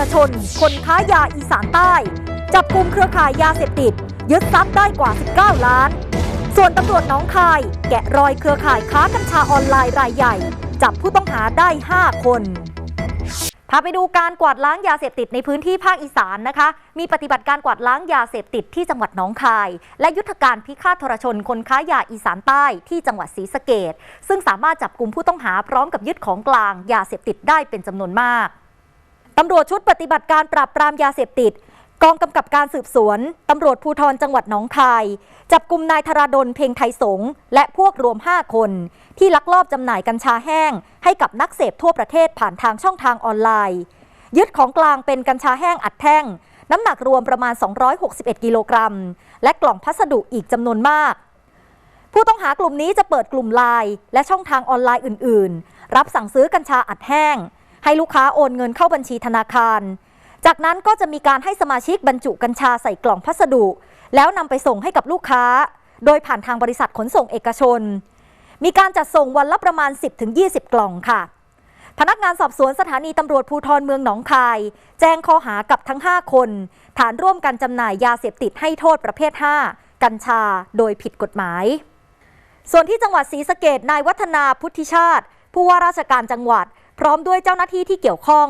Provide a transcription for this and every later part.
รชน คนค้ายาอีสานใต้ จับกลุ่มเครือข่ายยาเสพติด ยึดทรัพย์ได้กว่า 19 ล้าน ส่วนตำรวจน้องคาย แกะรอยเครือข่ายค้ากัญชาออนไลน์รายใหญ่ จับผู้ต้องหาได้ 5 คนพาไปดูการกวาดล้างยาเสพติดในพื้นที่ภาคอีสานนะคะ มีปฏิบัติการกวาดล้างยาเสพติดที่จังหวัดหนองคาย และยุทธการพิฆาตทรชนคนค้ายาอีสานใต้ที่จังหวัดศรีสะเกดซึ่งสามารถจับกลุ่มผู้ต้องหาพร้อมกับยึดของกลางยาเสพติดได้เป็นจำนวนมาก ตำรวจชุดปฏิบัติการปราบปรามยาเสพติด กองกำกับการสืบสวน ตำรวจภูธรจังหวัดหนองคาย จับกลุ่มนายธราดลเพ็งไทยสงและพวกรวม 5 คน ที่ลักลอบจำหน่ายกัญชาแห้ง ให้กับนักเสพทั่วประเทศผ่านทางช่องทางออนไลน์ ยึดของกลางเป็นกัญชาแห้งอัดแท่ง น้ำหนักรวมประมาณ 261 กิโลกรัม และกล่องพัสดุอีกจำนวนมาก ผู้ต้องหากลุ่มนี้จะเปิดกลุ่มไลน์และช่องทางออนไลน์อื่น ๆ รับสั่งซื้อกัญชาอัดแห้ง ให้ลูกค้าโอนเงินเข้าบัญชีธนาคาร จากนั้นก็จะมีการให้สมาชิกบรรจุกัญชาใส่กล่องพัสดุ แล้วนำไปส่งให้กับลูกค้า โดยผ่านทางบริษัทขนส่งเอกชน มีการจัดส่งวันละประมาณ 10-20 กล่องค่ะพนักงานสอบสวนสถานีตำรวจภูธรเมืองหนองคาย แจ้งข้อหากับทั้ง 5 คน ฐานร่วมกันจำหน่ายยาเสพติดให้โทษประเภท 5 กัญชาโดยผิดกฎหมาย ส่วนที่จังหวัดศรีสะเกดนายวัฒนาพุทธิชาติ ผู้ว่าราชการจังหวัด พร้อมด้วยเจ้าหน้าที่ที่เกี่ยวข้อง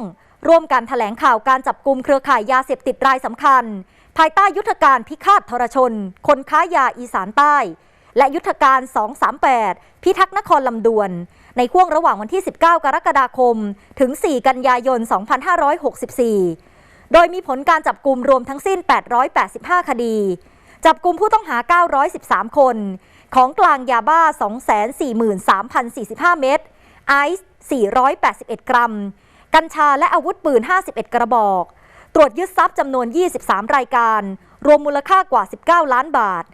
ร่วมกันแถลงข่าวการจับกลุ่มเครือข่ายยาเสพติดรายสำคัญ ภายใต้ยุทธการพิฆาตทรชน คนค้ายาอีสานใต้ และยุทธการ 238 พิทักษ์นครลำดวน ในช่วงระหว่างวันที่ 19 กรกฎาคม ถึง 4 กันยายน 2564 โดยมีผลการจับกลุ่มรวมทั้งสิ้น 885 คดี จับกลุ่มผู้ต้องหา 913 คนของกลางยาบ้า 243,045 เม็ด ไอซ์481 กรัม กัญชาและอาวุธปืน 51 กระบอก ตรวจยึดทรัพย์จำนวน 23 รายการ รวมมูลค่ากว่า 19 ล้านบาท